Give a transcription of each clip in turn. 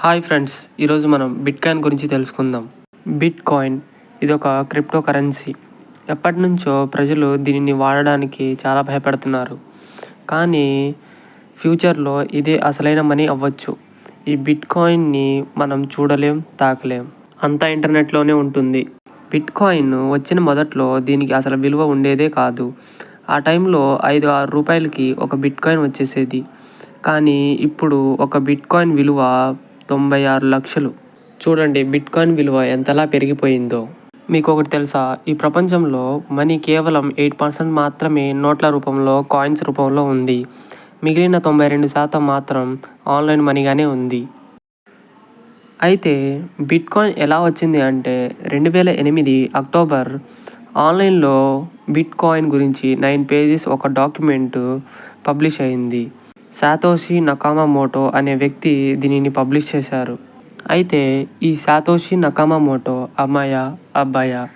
Hi friends ఈరోజు మనం bit coin గురించి తెలుసుకుందాం. బిట్ కాయిన్ ఇది ఒక క్రిప్టో కరెన్సీ ఎప్పటి నుంచో ప్రజలు దీనిని వాడడానికి చాలా భయపడుతున్నారు. కానీ ఫ్యూచర్లో ఇదే అసలైన మనీ అవ్వచ్చు. ఈ బిట్ కాయిన్ని మనం చూడలేం తాకలేం. అంతా ఇంటర్నెట్లోనే ఉంటుంది. బిట్ కాయిన్ వచ్చిన మొదట్లో దీనికి అసలు విలువ ఉండేదే కాదు. ఆ టైంలో ఐదు ఆరు రూపాయలకి ఒక బిట్ కాయిన్ వచ్చేసేది. కానీ ఇప్పుడు ఒక బిట్ కాయిన్ విలువ తొంభై ఆరు లక్షలు. చూడండి బిట్ కాయిన్ విలువ ఎంతలా పెరిగిపోయిందో. మీకు ఒకటి తెలుసా? ఈ ప్రపంచంలో మనీ కేవలం ఎయిట్ పర్సెంట్ మాత్రమే నోట్ల రూపంలో కాయిన్స్ రూపంలో ఉంది. మిగిలిన తొంభై రెండు శాతం మాత్రం ఆన్లైన్ మనీగానే ఉంది. అయితే బిట్ కాయిన్ ఎలా వచ్చింది అంటే రెండు వేల ఎనిమిది అక్టోబర్ ఆన్లైన్లో బిట్ కాయిన్ గురించి నైన్ పేజెస్ ఒక డాక్యుమెంట్ పబ్లిష్ అయింది. సాతోషి నకామమోటో అనే వ్యక్తి దీనిని పబ్లిష్ చేశారు. అయితే ఈ సాతోషి నకామమోటో అమ్మాయ అబ్బాయ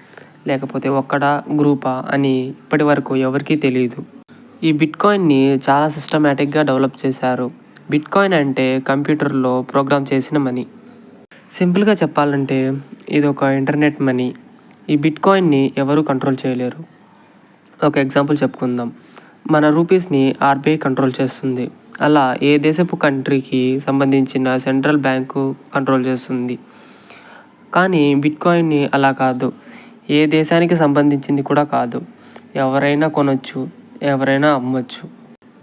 లేకపోతే ఒక్కడా గ్రూపా అని ఇప్పటి వరకు ఎవరికీ తెలియదు ఈ బిట్ కాయిన్ని చాలా సిస్టమేటిక్గా డెవలప్ చేశారు. బిట్ కాయిన్ అంటే కంప్యూటర్లో ప్రోగ్రామ్ చేసిన మనీ. సింపుల్గా చెప్పాలంటే ఇది ఒక ఇంటర్నెట్ మనీ. ఈ బిట్ కాయిన్ని ఎవరు కంట్రోల్ చేయలేరు. ఒక ఎగ్జాంపుల్ చెప్పుకుందాం. మన రూపీస్ని ఆర్బీఐ కంట్రోల్ చేస్తుంది. అలా ఏ దేశపు కంట్రీకి సంబంధించిన సెంట్రల్ బ్యాంకు కంట్రోల్ చేస్తుంది? కానీ బిట్ కాయిన్ని అలా కాదు. ఏ దేశానికి సంబంధించింది కూడా కాదు. ఎవరైనా కొనొచ్చు ఎవరైనా అమ్మొచ్చు.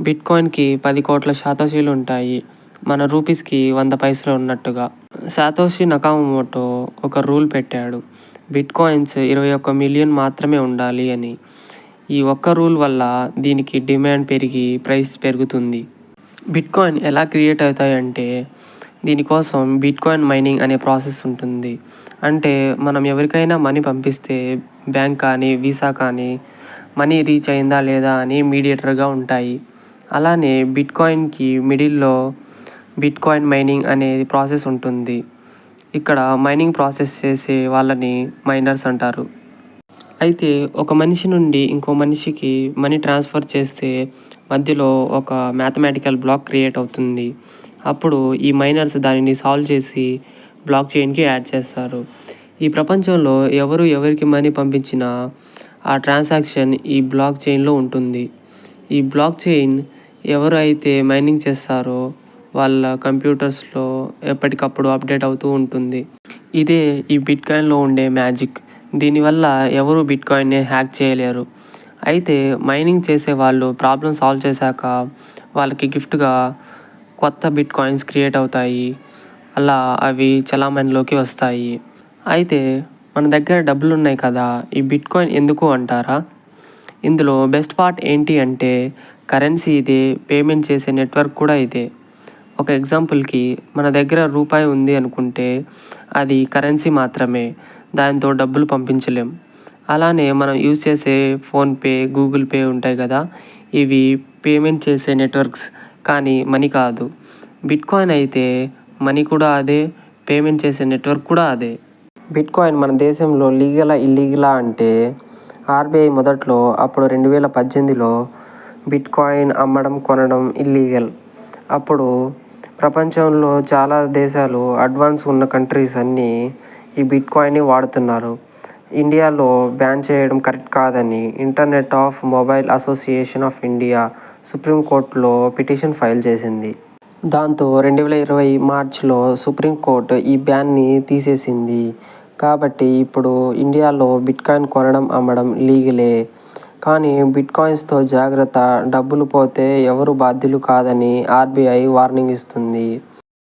బిట్ కాయిన్కి పది కోట్ల శాతోషీలు ఉంటాయి. మన రూపీస్కి వంద పైసలు ఉన్నట్టుగా. శాతోషి నకామోటో ఒక రూల్ పెట్టాడు. బిట్ కాయిన్స్ ఇరవై ఒక్క మిలియన్ మాత్రమే ఉండాలి అని. ఈ ఒక్క రూల్ వల్ల దీనికి డిమాండ్ పెరిగి ప్రైస్ పెరుగుతుంది. బిట్ కాయిన్ ఎలా క్రియేట్ అవుతాయంటే దీనికోసం బిట్ కాయిన్ మైనింగ్ అనే ప్రాసెస్ ఉంటుంది. అంటే మనం ఎవరికైనా మనీ పంపిస్తే బ్యాంక్ కానీ వీసా కానీ మనీ రీచ్ అయిందా లేదా అని మీడియేటర్గా ఉంటాయి. అలానే బిట్ కాయిన్కి మిడిల్లో బిట్ కాయిన్ మైనింగ్ అనేది ప్రాసెస్ ఉంటుంది. ఇక్కడ మైనింగ్ ప్రాసెస్ చేసే వాళ్ళని మైనర్స్ అంటారు. అయితే ఒక మనిషి నుండి ఇంకో మనిషికి మనీ ట్రాన్స్ఫర్ చేస్తే మధ్యలో ఒక మ్యాథమెటికల్ బ్లాక్ క్రియేట్ అవుతుంది. అప్పుడు ఈ మైనర్స్ దానిని సాల్వ్ చేసి బ్లాక్ చైన్కి యాడ్ చేస్తారు. ఈ ప్రపంచంలో ఎవరు ఎవరికి మనీ పంపించినా ఆ ట్రాన్సాక్షన్ ఈ బ్లాక్ చైన్లో ఉంటుంది. ఈ బ్లాక్ చైన్ ఎవరు అయితే మైనింగ్ చేస్తారో వాళ్ళ కంప్యూటర్స్లో ఎప్పటికప్పుడు అప్డేట్ అవుతూ ఉంటుంది. ఇదే ఈ బిట్ కాయిన్లో ఉండే మ్యాజిక్. దీనివల్ల ఎవరు బిట్ కాయిన్ని హ్యాక్ చేయలేరు. అయితే మైనింగ్ చేసే వాళ్ళు ప్రాబ్లం సాల్వ్ చేశాక వాళ్ళకి గిఫ్ట్గా కొత్త బిట్ కాయిన్స్ క్రియేట్ అవుతాయి. అలా అవి చలామణిలోకి వస్తాయి. అయితే మన దగ్గర డబ్బులు ఉన్నాయి కదా ఈ బిట్ కాయిన్ ఎందుకు అంటారా? ఇందులో బెస్ట్ పార్ట్ ఏంటి అంటే కరెన్సీ ఇదే పేమెంట్ చేసే నెట్వర్క్ కూడా ఇదే. ఒక ఎగ్జాంపుల్కి మన దగ్గర రూపాయి ఉంది అనుకుంటే అది కరెన్సీ మాత్రమే. దాంతో డబ్బులు పంపించలేం. అలానే మనం యూజ్ చేసే ఫోన్పే గూగుల్ పే ఉంటాయి కదా ఇవి పేమెంట్ చేసే నెట్వర్క్స్. కానీ మనీ కాదు. బిట్ కాయిన్ అయితే మనీ కూడా అదే పేమెంట్ చేసే నెట్వర్క్ కూడా అదే. బిట్ కాయిన్ మన దేశంలో లీగలా ఇల్లీగలా అంటే ఆర్బీఐ మొదట్లో అప్పుడు రెండు వేల పద్దెనిమిదిలో బిట్ కాయిన్ అమ్మడం కొనడం ఇల్లీగల్. అప్పుడు ప్రపంచంలో చాలా దేశాలు అడ్వాన్స్ ఉన్న కంట్రీస్ అన్నీ ఈ బిట్ కాయిన్ని వాడుతున్నారు. ఇండియాలో బ్యాన్ చేయడం కరెక్ట్ కాదని internet of mobile association of India సుప్రీంకోర్టులో పిటిషన్ ఫైల్ చేసింది. దాంతో రెండు వేల ఇరవై మార్చ్లో సుప్రీంకోర్టు ఈ బ్యాన్ని తీసేసింది. కాబట్టి ఇప్పుడు ఇండియాలో బిట్ కాయిన్ కొనడం అమ్మడం లీగలే. కానీ బిట్ కాయిన్స్తో జాగ్రత్త డబ్బులు పోతే ఎవరు బాధ్యులు కాదని ఆర్బీఐ వార్నింగ్ ఇస్తుంది.